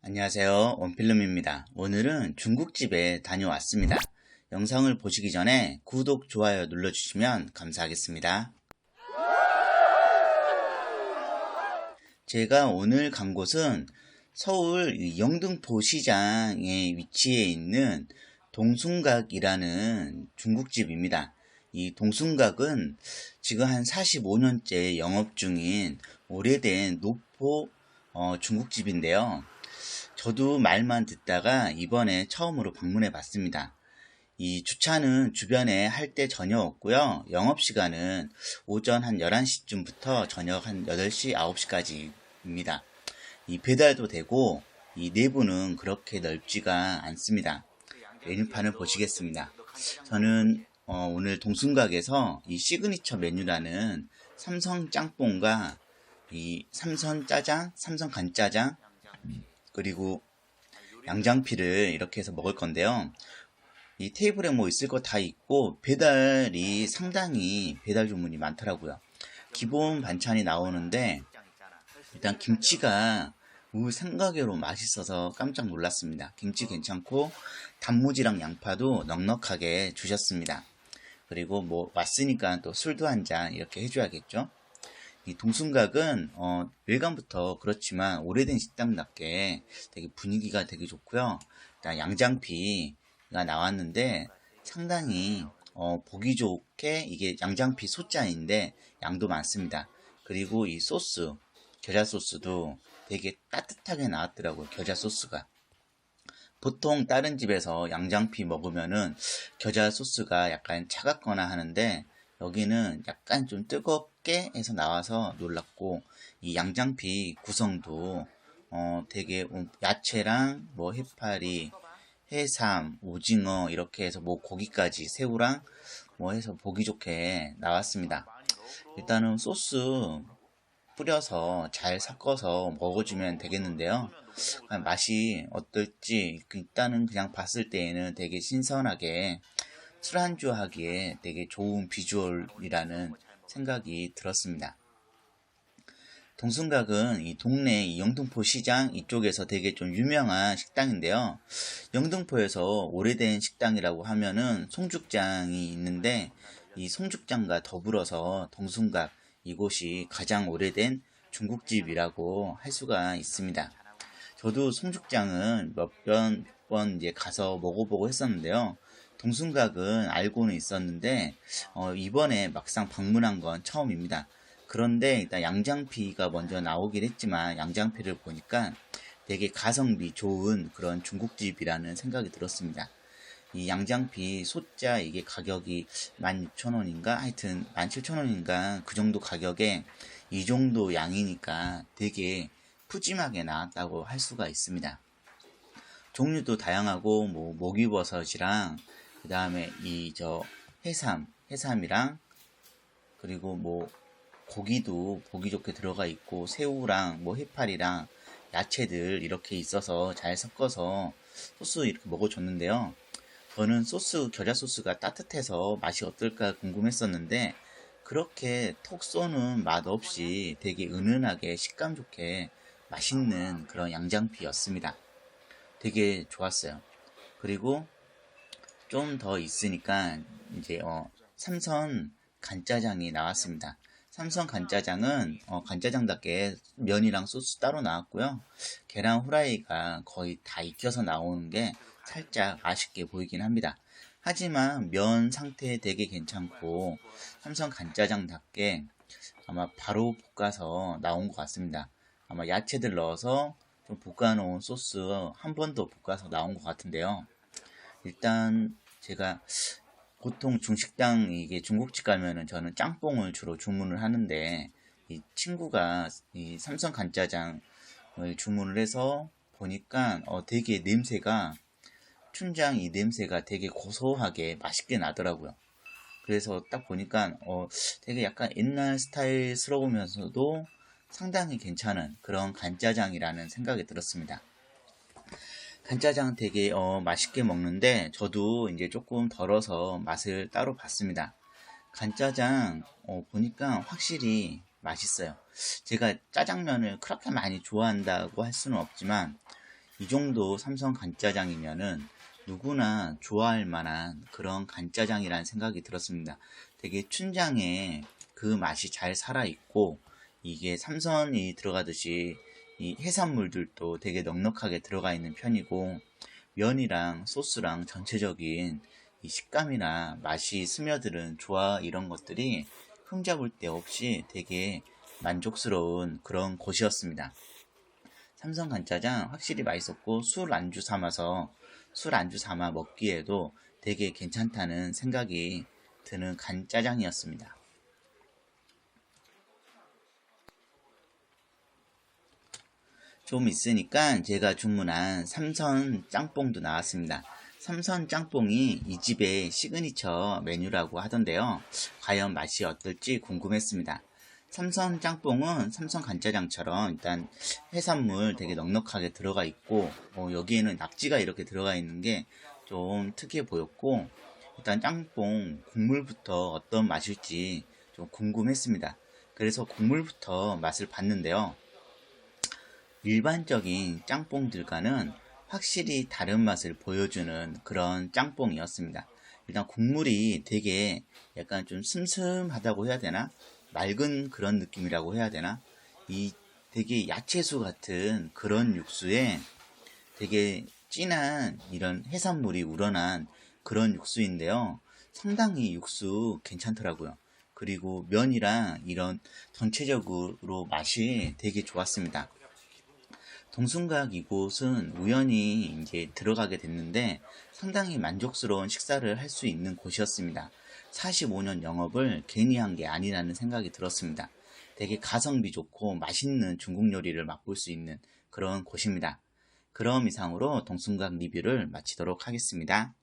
안녕하세요. 원필름입니다. 오늘은 중국집에 다녀왔습니다. 영상을 보시기 전에 구독, 좋아요 눌러주시면 감사하겠습니다. 제가 오늘 간 곳은 서울 이 영등포 시장에 위치해 있는 동순각이라는 중국집입니다. 이 동순각은 지금 한 45년째 영업 중인 오래된 노포 어, 중국집인데요. 저도 말만 듣다가 이번에 처음으로 방문해 봤습니다. 이 주차는 주변에 할 때 전혀 없고요. 영업시간은 오전 한 11시쯤부터 저녁 한 8시, 9시까지입니다. 이 배달도 되고 이 내부는 그렇게 넓지가 않습니다. 메뉴판을 보시겠습니다. 저는 어, 오늘 동순각에서 이 시그니처 메뉴라는 삼성 짬뽕과 이 삼선 짜장, 삼선 간짜장, 그리고 양장피를 이렇게 해서 먹을 건데요. 이 테이블에 뭐 있을 거 다 있고 배달이 상당히 배달 주문이 많더라고요. 기본 반찬이 나오는데 일단 김치가 우 생각외로 맛있어서 깜짝 놀랐습니다. 김치 괜찮고 단무지랑 양파도 넉넉하게 주셨습니다. 그리고 뭐 왔으니까 또 술도 한 잔 이렇게 해줘야겠죠. 이 동순각은 어, 외관부터 그렇지만 오래된 식당답게 되게 분위기가 되게 좋고요. 양장피가 나왔는데 상당히 어, 보기 좋게 이게 양장피 소자인데 양도 많습니다. 그리고 이 소스 겨자 소스도 되게 따뜻하게 나왔더라고요. 겨자 소스가. 보통 다른 집에서 양장피 먹으면은 겨자 소스가 약간 차갑거나 하는데 여기는 약간 좀 뜨겁 게 해서 나와서 놀랐고 이 양장피 구성도 어 되게 야채랑 뭐 해파리, 해삼, 오징어 이렇게 해서 뭐 고기까지 새우랑 뭐 해서 보기 좋게 나왔습니다. 일단은 소스 뿌려서 잘 섞어서 먹어주면 되겠는데요. 맛이 어떨지 일단은 그냥 봤을 때에는 되게 신선하게 술안주 하기에 되게 좋은 비주얼이라는 생각이 들었습니다. 동순각은 이 동네 이 영등포 시장 이쪽에서 되게 좀 유명한 식당인데요. 영등포에서 오래된 식당이라고 하면은 송죽장이 있는데 이 송죽장과 더불어서 동순각 이곳이 가장 오래된 중국집이라고 할 수가 있습니다. 저도 송죽장은 몇 번 이제 가서 먹어보고 했었는데요. 동순각은 알고는 있었는데 어, 이번에 막상 방문한 건 처음입니다. 그런데 일단 양장피가 먼저 나오긴 했지만 양장피를 보니까 되게 가성비 좋은 그런 중국집이라는 생각이 들었습니다. 이 양장피 소자 이게 가격이 16,000원인가 하여튼 17,000원인가 그 정도 가격에 이 정도 양이니까 되게 푸짐하게 나왔다고 할 수가 있습니다. 종류도 다양하고 뭐 목이버섯이랑 그 다음에 이 저 해삼 해삼이랑 그리고 뭐 고기도 보기 좋게 들어가 있고 새우랑 뭐 해파리랑 야채들 이렇게 있어서 잘 섞어서 소스 이렇게 먹어줬는데요. 저는 소스 겨자 소스가 따뜻해서 맛이 어떨까 궁금했었는데 그렇게 톡 쏘는 맛 없이 되게 은은하게 식감 좋게 맛있는 그런 양장피였습니다. 되게 좋았어요. 그리고 좀 더 있으니까 이제 어, 삼선 간짜장이 나왔습니다. 삼선 간짜장은 어, 간짜장답게 면이랑 소스 따로 나왔고요. 계란 후라이가 거의 다 익혀서 나오는 게 살짝 아쉽게 보이긴 합니다. 하지만 면 상태 되게 괜찮고 삼선 간짜장답게 아마 바로 볶아서 나온 것 같습니다. 아마 야채들 넣어서 좀 볶아놓은 소스 한 번 더 볶아서 나온 것 같은데요. 일단 제가 보통 중식당 이게 중국집 가면은 저는 짬뽕을 주로 주문을 하는데 이 친구가 이 삼선 간짜장을 주문을 해서 보니까 어 되게 냄새가 춘장 이 냄새가 되게 고소하게 맛있게 나더라고요. 그래서 딱 보니까 어 되게 약간 옛날 스타일스러우면서도 상당히 괜찮은 그런 간짜장이라는 생각이 들었습니다. 간짜장 되게 어, 맛있게 먹는데 저도 이제 조금 덜어서 맛을 따로 봤습니다. 간짜장 어, 보니까 확실히 맛있어요. 제가 짜장면을 그렇게 많이 좋아한다고 할 수는 없지만 이 정도 삼선 간짜장이면은 누구나 좋아할 만한 그런 간짜장이라는 생각이 들었습니다. 되게 춘장에 그 맛이 잘 살아있고 이게 삼선이 들어가듯이 이 해산물들도 되게 넉넉하게 들어가 있는 편이고 면이랑 소스랑 전체적인 이 식감이나 맛이 스며드는 조화 이런 것들이 흠잡을 데 없이 되게 만족스러운 그런 곳이었습니다. 삼선 간짜장 확실히 맛있었고 술 안주 삼아서 술 안주 삼아 먹기에도 되게 괜찮다는 생각이 드는 간짜장이었습니다. 좀 있으니까 제가 주문한 삼선 짬뽕도 나왔습니다. 삼선 짬뽕이 이 집의 시그니처 메뉴라고 하던데요. 과연 맛이 어떨지 궁금했습니다. 삼선 짬뽕은 삼선 간짜장처럼 일단 해산물 되게 넉넉하게 들어가 있고 어, 여기에는 낙지가 이렇게 들어가 있는 게 좀 특이해 보였고 일단 짬뽕 국물부터 어떤 맛일지 좀 궁금했습니다. 그래서 국물부터 맛을 봤는데요. 일반적인 짬뽕들과는 확실히 다른 맛을 보여주는 그런 짬뽕이었습니다. 일단 국물이 되게 약간 좀 슴슴하다고 해야 되나? 맑은 그런 느낌이라고 해야 되나? 이 되게 야채수 같은 그런 육수에 되게 진한 이런 해산물이 우러난 그런 육수인데요. 상당히 육수 괜찮더라고요. 그리고 면이랑 이런 전체적으로 맛이 되게 좋았습니다. 동순각 이곳은 우연히 이제 들어가게 됐는데 상당히 만족스러운 식사를 할 수 있는 곳이었습니다. 45년 영업을 괜히 한 게 아니라는 생각이 들었습니다. 되게 가성비 좋고 맛있는 중국 요리를 맛볼 수 있는 그런 곳입니다. 그럼 이상으로 동순각 리뷰를 마치도록 하겠습니다.